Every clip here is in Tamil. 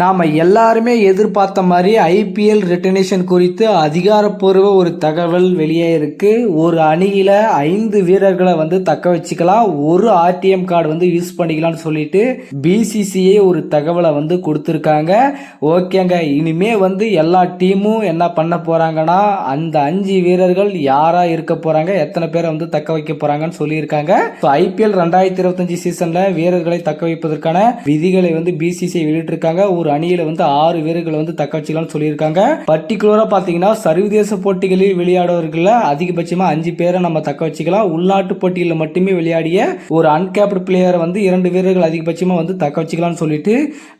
நாம் எல்லாருமே எதிர்பார்த்த மாதிரி ஐபிஎல் ரிட்டனேஷன் குறித்து அதிகாரப்பூர்வ ஒரு தகவல் வெளியே இருக்கு. ஒரு அணியில் ஐந்து வீரர்களை வந்து தக்க வச்சுக்கலாம். ஒரு ஆர்டிஎம் கார்டு வந்து யூஸ் பண்ணிக்கலாம்னு சொல்லிட்டு பிசிசிஐ ஒரு தகவலை வந்து கொடுத்துருக்காங்க. ஓகேங்க இனிமே வந்து எல்லா டீமும் என்ன பண்ண போகிறாங்கன்னா அந்த அஞ்சு வீரர்கள் யாராக இருக்க போகிறாங்க எத்தனை பேரை வந்து தக்க வைக்க போகிறாங்கன்னு சொல்லியிருக்காங்க. ஐபிஎல் ரெண்டாயிரத்தி இருபத்தஞ்சு சீசனில் வீரர்களை தக்க வைப்பதற்கான விதிகளை வந்து பிசிசிஐ வெளியிட்டிருக்காங்க. ஒரு அணியில வந்து ஆறு வீரர்களை வந்து தக்க வச்சுக்கலாம்னு சொல்லியிருக்காங்க பர்டிகுலரா பாத்தீங்கன்னா சர்வதேச போட்டிகளில் விளையாடுவர்கள அதிகபட்சமா அஞ்சு பேரை நம்ம தக்க வச்சுக்கலாம் உள்நாட்டு போட்டிகளில் மட்டுமே விளையாடிய ஒரு அன்கேப்டு பிளேயரை வந்து இரண்டு வீரர்கள் அதிகபட்சமா வந்து தக்க வச்சுக்கலாம்னு சொல்லிட்டு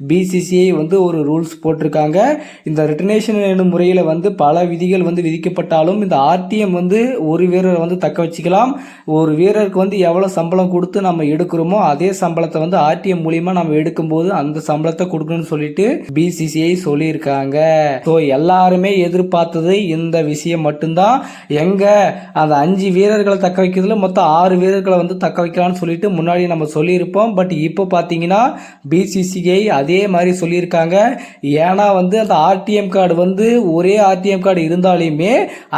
பிசிசிஐ வந்து ஒரு ரூல்ஸ் போட்டிருக்காங்க. இந்த ரிட்டர்னேஷன் என்னும் முறையில் வந்து பல விதிகள் வந்து விதிக்கப்பட்டாலும் இந்த ஆர்டிஎம் வந்து ஒரு வீரரை வந்து தக்க வச்சுக்கலாம் ஒரு வீரருக்கு வந்து எவ்வளோ சம்பளம் கொடுத்து நம்ம எடுக்கிறோமோ அதே சம்பளத்தை வந்து ஆர்டிஎம் மூலியமாக நம்ம எடுக்கும்போது அந்த சம்பளத்தை கொடுக்கணும்னு சொல்லிட்டு பிசிசிஐ சொல்லியிருக்காங்க. ஸோ எல்லாருமே எதிர்பார்த்தது இந்த விஷயம் மட்டும்தான். எங்க அந்த அஞ்சு வீரர்களை தக்க வைக்கிறதுல மொத்தம் ஆறு வீரர்களை வந்து தக்க வைக்கலாம்னு சொல்லிட்டு முன்னாடி நம்ம சொல்லியிருப்போம். பட் இப்போ பார்த்தீங்கன்னா பிசிசிஐ அதே மாதிரி சொல்லியிருக்காங்க. ஏன்னா வந்து அந்த ஆர்டிஎம் கார்டு வந்து ஒரே ஆர்டிஎம் கார்டு இருந்தாலுமே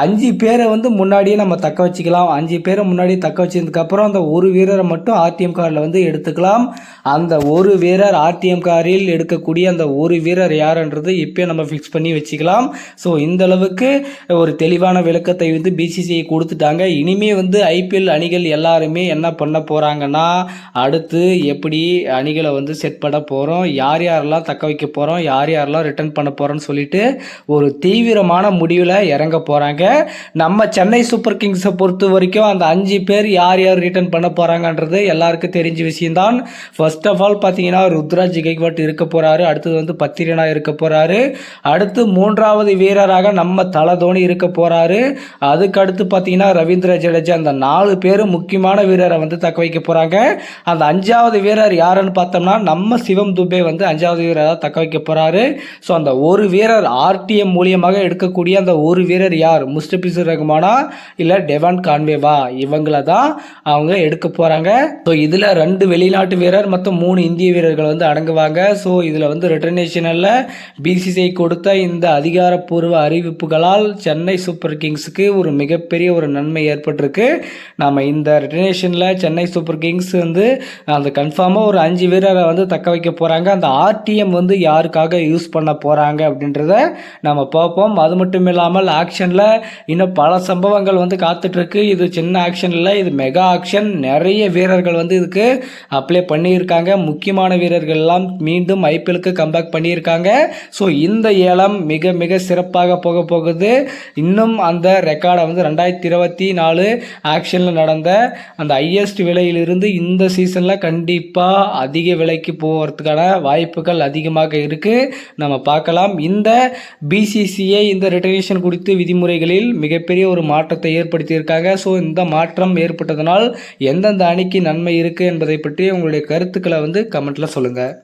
அஞ்சு பேரை வந்து முன்னாடியே நம்ம தக்க வச்சுக்கலாம். அஞ்சு பேரை முன்னாடி தக்க வச்சதுக்கப்புறம் அந்த ஒரு வீரரை மட்டும் ஆர்டிஎம் கார்டில் வந்து எடுத்துக்கலாம். அந்த ஒரு வீரர் ஆர்டிஎம் காரில் எடுக்கக்கூடிய அந்த ஒரு வீரர் யாருன்றது இப்போ நம்ம ஃபிக்ஸ் பண்ணி வச்சுக்கலாம். ஸோ இந்த அளவுக்கு ஒரு தெளிவான விளக்கத்தை வந்து பிசிசிஐ கொடுத்துட்டாங்க. இனிமே வந்து ஐபிஎல் அணிகள் எல்லாருமே என்ன பண்ண போகிறாங்கன்னா அடுத்து எப்படி அணிகளை வந்து செட் பண்ண போகிறோம் யார் யாரெல்லாம் தக்க வைக்க போகிறோம் யார் யாரெல்லாம் ரிட்டர்ன் பண்ண போகிறோம்னு சொல்லிட்டு ஒரு தீவிரமான முடிவில் இறங்க போகிறாங்க நம்ம சென்னை சூப்பர் கிங்ஸை பொறுத்த வரைக்கும் அந்த அஞ்சு பேர் யார் யார் ரிட்டர்ன் பண்ண போகிறாங்கன்றது எல்லாருக்கும் தெரிஞ்ச விஷயம்தான். ஃபர்ஸ்ட் ஆஃப் ஆல் பார்த்தீங்கன்னா ருத்ராஜ் கைக்வாட் இருக்க போகிறாரு அடுத்தது வந்து பத்திரனா இருக்க போகிறாரு அடுத்து மூன்றாவது வீரராக நம்ம தலை தோனி இருக்க போகிறாரு அதுக்கடுத்து பார்த்தீங்கன்னா ரவீந்திர ஜடேஜா. அந்த நாலு பேரும் முக்கியமான வீரரை வந்து தக்க வைக்க போகிறாங்க அந்த அஞ்சாவது வீரர் யாருன்னு பார்த்தோம்னா நம்ம சிவம் துபே வந்து அஞ்சாவது வீரராக தக்க வைக்க போகிறாரு ஸோ அந்த ஒரு வீரர் ஆர்டிஎம் மூலியமாக எடுக்கக்கூடிய அந்த ஒரு வீரர் யார்? முஸ்டபிசு ரஹ்மானா இல்லை டெவான் கான்வேவா? இவங்கள தான் அவங்க எடுக்க போகிறாங்க ஸோ இதில் ரெண்டு வெளிநாட்டு வீரர் மற்றும் மூணு இந்திய வீரர்கள் வந்து அடங்குவாங்க. ஸோ இதில் வந்து ரிட்டர்னேஷனில் பிசிசிஐ கொடுத்த இந்த அதிகாரப்பூர்வ அறிவிப்புகளால் சென்னை சூப்பர் கிங்ஸுக்கு ஒரு மிகப்பெரிய ஒரு நன்மை ஏற்பட்டிருக்கு. நம்ம இந்த ரிட்டர்னேஷனில் சென்னை சூப்பர் கிங்ஸ் வந்து அந்த கன்ஃபார்மாக ஒரு அஞ்சு வீரரை வந்து தக்க வைக்க போகிறாங்க அந்த ஆர்டிஎம் வந்து யாருக்காக யூஸ் பண்ண போகிறாங்க அப்படின்றத நம்ம பார்ப்போம். அது மட்டும் இல்லாமல் ஆக்ஷனில் இன்னும் பல சம்பவங்கள் வந்து காத்துட்ருக்கு. இது சின்ன ஆக்ஷன் இல்லை இது மெகா ஆக்ஷன் நிறைய வீரர்கள் வந்து இதுக்கு அப்ளை பண்ணியிருக்காங்க. முக்கியமான வீரர்கள் எல்லாம் மீண்டும் ஐபிஎலுக்கு கம்பேக் பண்ணியிருக்காங்க. ஸோ இந்த ஏலம் மிக மிக சிறப்பாக போக போகுது. இன்னும் அந்த ரெக்கார்டை வந்து ரெண்டாயிரத்தி இருபத்தி நாலு ஆக்ஷனில் நடந்த அந்த ஹையஸ்ட் விலையிலிருந்து இந்த சீசனில் கண்டிப்பாக அதிக விலைக்கு போகிறதுக்கான வாய்ப்புகள் அதிகமாக இருக்குது நம்ம பார்க்கலாம். இந்த பிசிசிஐ இந்த ரிட்டர்னேஷன் குறித்து விதிமுறைகளில் மிகப்பெரிய ஒரு மாற்றத்தை ஏற்படுத்தியிருக்காங்க. ஸோ இந்த மாற்றம் ஏற்பட்டதனால் எந்தெந்த அணிக்கு நன்மை இருக்குது என்பதை பற்றி உங்களுடைய கருத்துக்களை வந்து கமெண்ட்டில் சொல்லுங்கள்